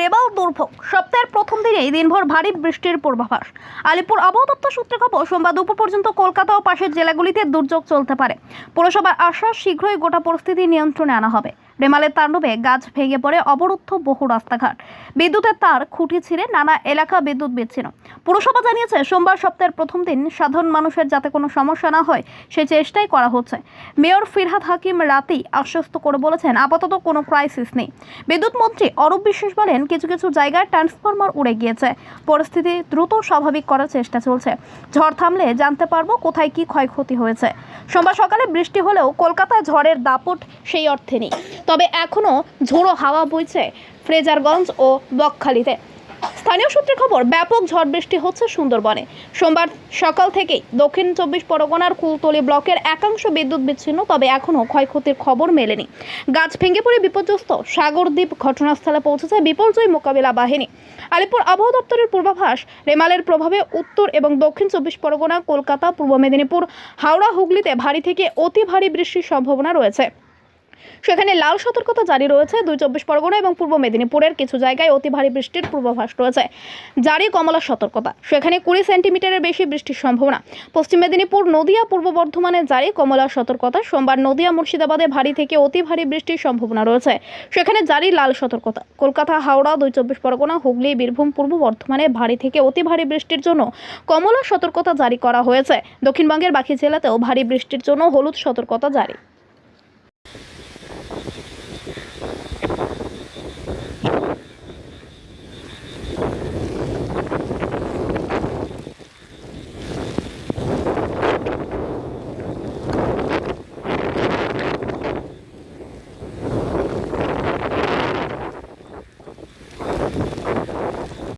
রেবাল দুর্ভোগ। সপ্তাহের প্রথম দিনেই দিনভর ভারী বৃষ্টির পূর্বাভাস। আলিপুর আবহাওয়া দপ্তর সূত্রে খবর, সোমবার দুপুর পর্যন্ত কলকাতা ও পাশের জেলাগুলিতে দুর্যোগ চলতে পারে। পুরসভার আশ্বাস শীঘ্রই গোটা পরিস্থিতি নিয়ন্ত্রণে আনা হবে। রেমালের তাণ্ডবে গাছ ভেঙে পড়ে অবরুদ্ধ বহু রাস্তাঘাট। বিদ্যুতের তার খুঁটি ছিঁড়ে নানা এলাকা বিদ্যুৎ বিচ্ছিন্ন। পুরসভা জানিয়েছে, সোমবার সপ্তাহের প্রথম দিন সাধারণ মানুষের যাতে কোনো সমস্যা না হয়, সে চেষ্টাই করা হচ্ছে। মেয়র ফিরহাদ হাকিম রাতেই আশ্বস্ত করে বলেছেন, আপাতত কোনো ক্রাইসিস নেই। বিদ্যুৎ মন্ত্রী অরূপ বিশ্বাস বলেন, কিছু কিছু জায়গায় ট্রান্সফরমার উড়ে গিয়েছে। পরিস্থিতি দ্রুত স্বাভাবিক করার চেষ্টা চলছে। ঝড় থামলে জানতে পারব কোথায় কি ক্ষয়ক্ষতি হয়েছে। সোমবার সকালে বৃষ্টি হলেও কলকাতায় ঝড়ের দাপট সেই অর্থে নেই। তবে এখনও ঝোড়ো হাওয়া বইছে ফ্রেজারগঞ্জ ও বকখালিতে। স্থানীয় সূত্রে খবর, ব্যাপক ঝড় বৃষ্টি হচ্ছে সুন্দরবনে। সোমবার সকাল থেকেই দক্ষিণ চব্বিশ পরগনার কুলতলি ব্লকের একাংশ বিদ্যুৎ বিচ্ছিন্ন, তবে এখনও ক্ষয়ক্ষতির খবর মেলেনি। গাছ ভেঙে পড়ে বিপর্যস্ত সাগরদ্বীপ ঘটনাস্থলে পৌঁছেছে বিপর্যয় মোকাবিলা বাহিনী। আলিপুর আবহাওয়া দপ্তরের পূর্বাভাস, রেমালের প্রভাবে উত্তর এবং দক্ষিণ চব্বিশ পরগনা, কলকাতা, পূর্ব মেদিনীপুর, হাওড়া, হুগলিতে ভারী থেকে অতি ভারী বৃষ্টির সম্ভাবনা রয়েছে। সেখানে লাল সতর্কতা জারি রয়েছে। দুই চব্বিশ পরগনা এবং পূর্ব মেদিনীপুরের কিছু জায়গায় অতি ভারী বৃষ্টির পূর্বাভাস রয়েছে। জারি কমলা সতর্কতা। সেখানে কুড়ি সেন্টিমিটারের বেশি বৃষ্টির সম্ভাবনা। পশ্চিম মেদিনীপুর, নদিয়া, পূর্ব বর্ধমানে জারি কমলা সতর্কতা। সোমবার নদিয়া, মুর্শিদাবাদে ভারী থেকে অতি ভারী বৃষ্টির সম্ভাবনা রয়েছে। সেখানে জারি লাল সতর্কতা। কলকাতা, হাওড়া, দুই চব্বিশ পরগনা, হুগলি, বীরভূম, পূর্ব বর্ধমানে ভারী থেকে অতি ভারী বৃষ্টির জন্য কমলা সতর্কতা জারি করা হয়েছে। দক্ষিণবঙ্গের বাকি জেলাতেও ভারী বৃষ্টির জন্য হলুদ সতর্কতা জারি।